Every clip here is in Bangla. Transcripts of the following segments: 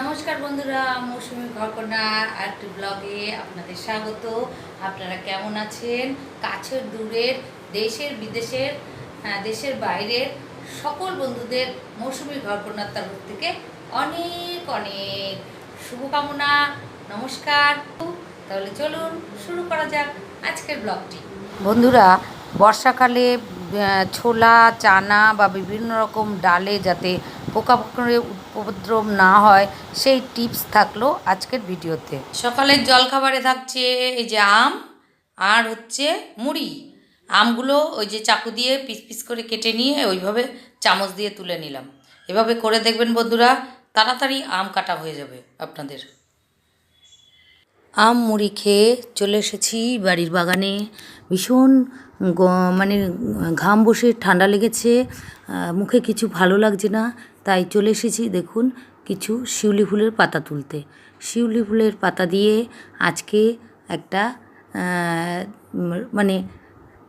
নমস্কার বন্ধুরা মৌসুমী ঘরকন্যা আর্ট ব্লগে আপনাদের স্বাগত। আপনারা কেমন আছেন? কাছের দূরের দেশের বিদেশের হ্যাঁ, দেশের বাইরের সকল বন্ধুদের মৌসুমী ঘরকন্যার তরফ থেকে অনেক অনেক শুভকামনা নমস্কার। তাহলে চলুন শুরু করা যাক আজকের ব্লগটি বন্ধুরা বর্ষাকালে ছোলা চানা বা বিভিন্ন রকম ডালে যাতে পোকামাকড়ের উপদ্রব না হয়, সেই টিপস থাকল আজকের ভিডিওতে। সকালের জলখাবারে থাকছে এই যে আম, আর হচ্ছে মুড়ি। আমগুলো ওই যে চাকু দিয়ে পিস পিস করে কেটে নিয়ে ওইভাবে চামচ দিয়ে তুলে নিলাম। এভাবে করে দেখবেন বন্ধুরা, তাড়াতাড়ি আম কাটা হয়ে যাবে আপনাদের। আম, মুড়ি খেয়ে চলে এসেছি বাড়ির বাগানে। ভীষণ মানে ঘাম বসে ঠান্ডা লেগেছে মুখে কিছু ভালো লাগছে না, তাই চলে এসেছি দেখুন কিছু শিউলি ফুলের পাতা তুলতে। শিউলি ফুলের পাতা দিয়ে আজকে একটা মানে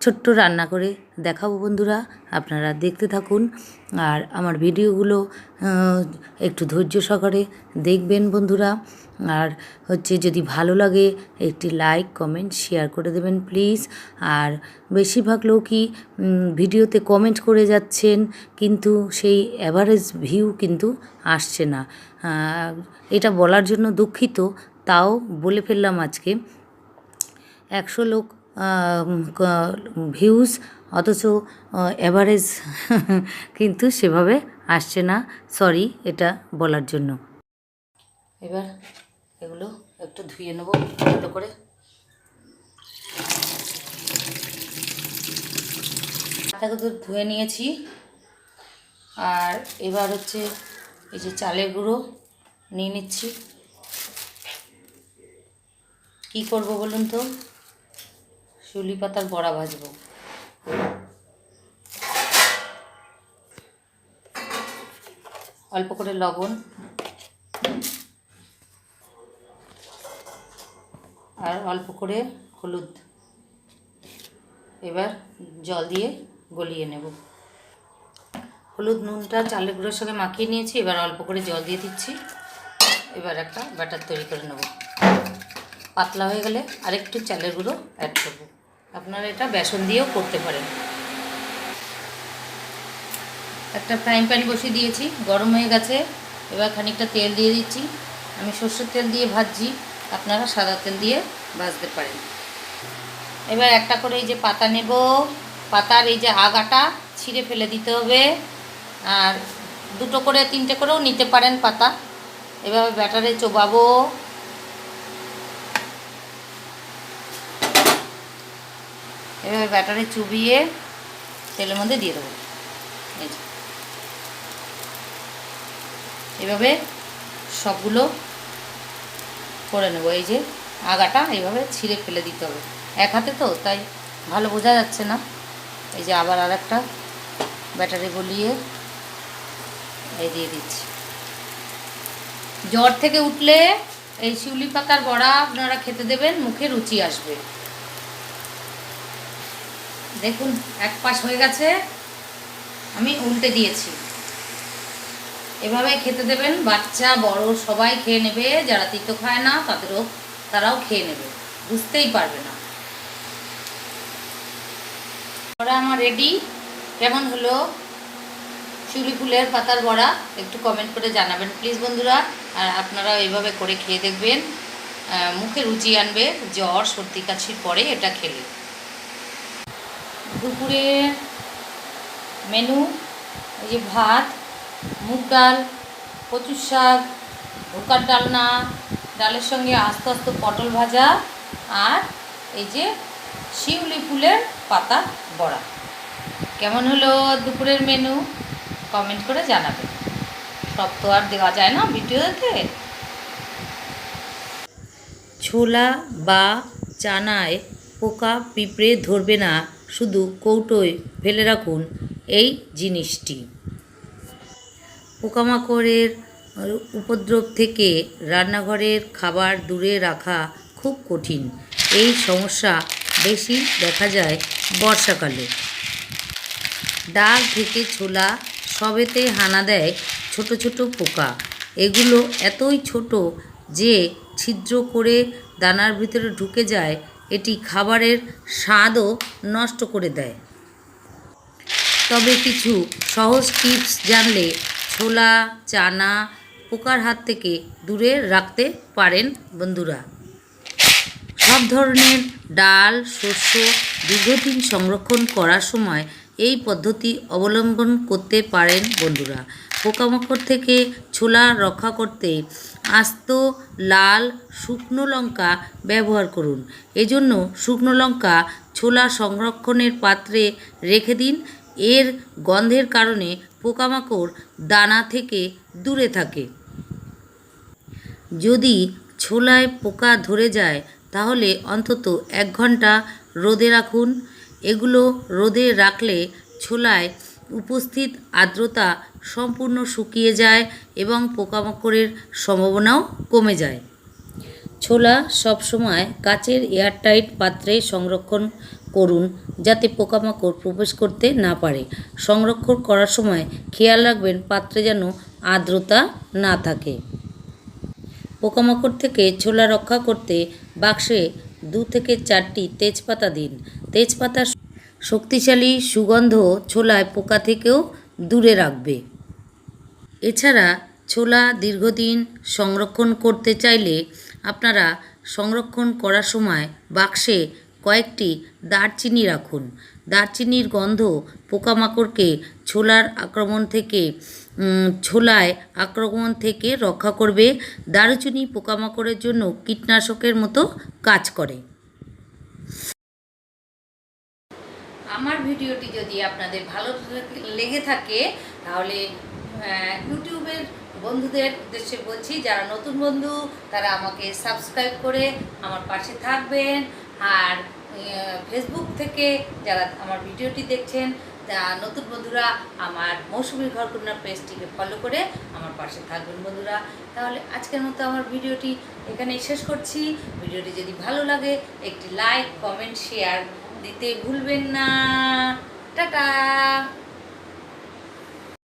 ছোট্ট রান্না করে দেখাবো বন্ধুরা, আপনারা দেখতে থাকুন। আর আমার ভিডিওগুলো একটু ধৈর্য সহকারে দেখবেন বন্ধুরা। আর হচ্ছে যদি ভালো লাগে, একটি লাইক, কমেন্ট, শেয়ার করে দেবেন প্লিজ। আর বেশিরভাগ লোকই ভিডিওতে কমেন্ট করে যাচ্ছেন, কিন্তু সেই অ্যাভারেজ ভিউ কিন্তু আসছে না। এটা বলার জন্য দুঃখিত, তাও বলে ফেললাম আজকে। একশো লোক ভিউজ অথচ অ্যাভারেজ কিন্তু সেভাবে আসছে না। সরি এটা বলার জন্য। এবার এগুলো একটু ধুয়ে নেব, ভালো করে। পাতাগুলো ধুয়ে নিয়েছি। আর এবার হচ্ছে এই যে চালের গুঁড়ো নিয়ে নিচ্ছি। কী করব বলুন তো? শুলি পাতার বড়া ভাজবো। অল্প করে লবণ। আর অল্প করে হলুদ। এবার জল দিয়ে গলিয়ে নেব। হলুদ নুনটা চালের গুঁড়োর সঙ্গে মাখিয়ে নিয়েছি, এবার অল্প করে জল দিয়ে দিচ্ছি। এবার একটা ব্যাটার তৈরি করে নেব। পাতলা হয়ে গেলে আরেকটু চালের গুঁড়ো অ্যাড করব। আপনারা এটা বেসন দিয়েও করতে পারেন। একটা ফ্রাইং প্যান বসিয়ে দিয়েছি, গরম হয়ে গেছে। এবার খানিকটা তেল দিয়ে দিচ্ছি। আমি সর্ষের তেল দিয়ে ভাজছি, আপনারা সাদা তেল দিয়ে ভাজতে পারেন। এবার একটা করে এই যে পাতা নেব। পাতার এই যে আগাটা ছিঁড়ে ফেলে দিতে হবে। আর দুটো করে, তিনটে করেও নিতে পারেন পাতা। এভাবে ব্যাটারে চোবাবো। এভাবে ব্যাটারে চুবিয়ে তেলের মধ্যে দিয়ে দেবো। এভাবে সবগুলো করে নেব। এই যে আগাটা এইভাবে ছিঁড়ে ফেলে দিতে হবে। এক হাতে তো, তাই ভালো বোঝা যাচ্ছে না। এই যে আবার আর একটা ব্যাটারি গলিয়ে এই দিয়ে দিচ্ছি। জ্বর থেকে উঠলে এই শিউলি পাতার বড়া আপনারা খেতে দেবেন, মুখে রুচি আসবে। দেখুন, এক পাশ হয়ে গেছে। আমি উল্টে দিয়েছি। এভাবে খেতে দেবেন, বাচ্চা, বড়, সবাই খেয়ে নেবে। যারা তিতো খায় না, তাদেরও, তারাও খেয়ে নেবে। বুঝতেই পারবে না। বড়া আমার রেডি কেমন হলো? শিউলি ফুলের পাতার বড়া, একটু কমেন্ট করে জানাবেন প্লিজ বন্ধুরা। আর আপনারা এইভাবে করে খেয়ে দেখবেন। মুখে রুচি আনবে, জ্বর, সর্দি, কাশির পরে এটা খেলে। দুপুরে মেনু এই যে ভাত, মুগ ডাল, কচুর শাক ঢোকার ডালনা, ডালের সঙ্গে আস্তে আস্তে পটল ভাজা আর এই যে শিউলি ফুলের পাতা বড়া। কেমন হলো দুপুরের মেনু কমেন্ট করে জানাবেন সব তো আর দেওয়া যায় না ভিডিওতে। ছোলা বা চানায় পোকা পিঁপড়ে ধরবে না। শুধু কৌটোয় ফেলে রাখুন এই জিনিসটি। পোকামাকড়ের উপদ্রব থেকে রান্নাঘরের খাবার দূরে রাখা খুব কঠিন। এই সমস্যা বেশি দেখা যায় বর্ষাকালে। ডাল থেকে ছোলা সবেতে হানা দেয় ছোট ছোট পোকা। এগুলো এতই ছোট যে ছিদ্র করে দানার ভিতরে ঢুকে যায় এটি খাবারের স্বাদও নষ্ট করে দেয়। তবে কিছু সহজ টিপস জানলে ছোলা, চানা, পোকার হাত থেকে দূরে রাখতে পারেন বন্ধুরা। সব ধরনের ডাল, শস্য দীর্ঘদিন সংরক্ষণ করার সময় এই পদ্ধতি অবলম্বন করতে পারেন বন্ধুরা। পোকামাকড় থেকে ছোলা রক্ষা করতে আস্ত, লাল, শুকনো লঙ্কা ব্যবহার করুন। এজন্য শুকনো লঙ্কা ছোলা সংরক্ষণের পাত্রে রেখে দিন। এর গন্ধের কারণে পোকামাকড় দানা থেকে দূরে থাকে। যদি ছোলায় পোকা ধরে যায়, তাহলে অন্তত এক ঘণ্টা রোদে রাখুন। এগুলো রোদে রাখলে ছোলায় উপস্থিত আর্দ্রতা সম্পূর্ণ শুকিয়ে যায় এবং পোকামাকড়ের সম্ভাবনাও কমে যায়। ছোলা সবসময় কাচের এয়ারটাইট পাত্রে সংরক্ষণ করুন যাতে পোকামাকড় প্রবেশ করতে না পারে। সংরক্ষণ করার সময় খেয়াল রাখবেন পাত্রে যেন আর্দ্রতা না থাকে। পোকামাকড় থেকে ছোলা রক্ষা করতে বাক্সে দু থেকে চারটি তেজপাতা দিন। তেজপাতার শক্তিশালী সুগন্ধ ছোলায় পোকা থেকেও দূরে রাখবে। এছাড়া ছোলা দীর্ঘদিন সংরক্ষণ করতে চাইলে আপনারা সংরক্ষণ করার সময় বাক্সে কয়েকটি দারচিনি রাখুন। দারচিনির গন্ধ পোকামাকড়কে ছোলার আক্রমণ থেকে ছোলায় আক্রমণ থেকে রক্ষা করবে। দারুচিনি পোকামাকড়ের জন্য কীটনাশকের মতো কাজ করে। আমার ভিডিওটি যদি আপনাদের ভালো লেগে থাকে, তাহলে ইউটিউবের বন্ধুদের উদ্দেশ্যে বলছি, যারা নতুন বন্ধু, তারা আমাকে সাবস্ক্রাইব করে আমার পাশে থাকবেন। আর ফেসবুক থেকে যারা আমার ভিডিওটি দেখছেন, তা নতুন বন্ধুরা, আমার মৌসুমী ঘরকন্যা পেজটিকে ফলো করে আমার পাশে থাকবেন বন্ধুরা। তাহলে, আজকের মতো আমার ভিডিওটি এখানেই শেষ করছি। ভিডিওটি যদি ভালো লাগে, একটি লাইক কমেন্ট শেয়ার দিতে ভুলবেন না। টাটা।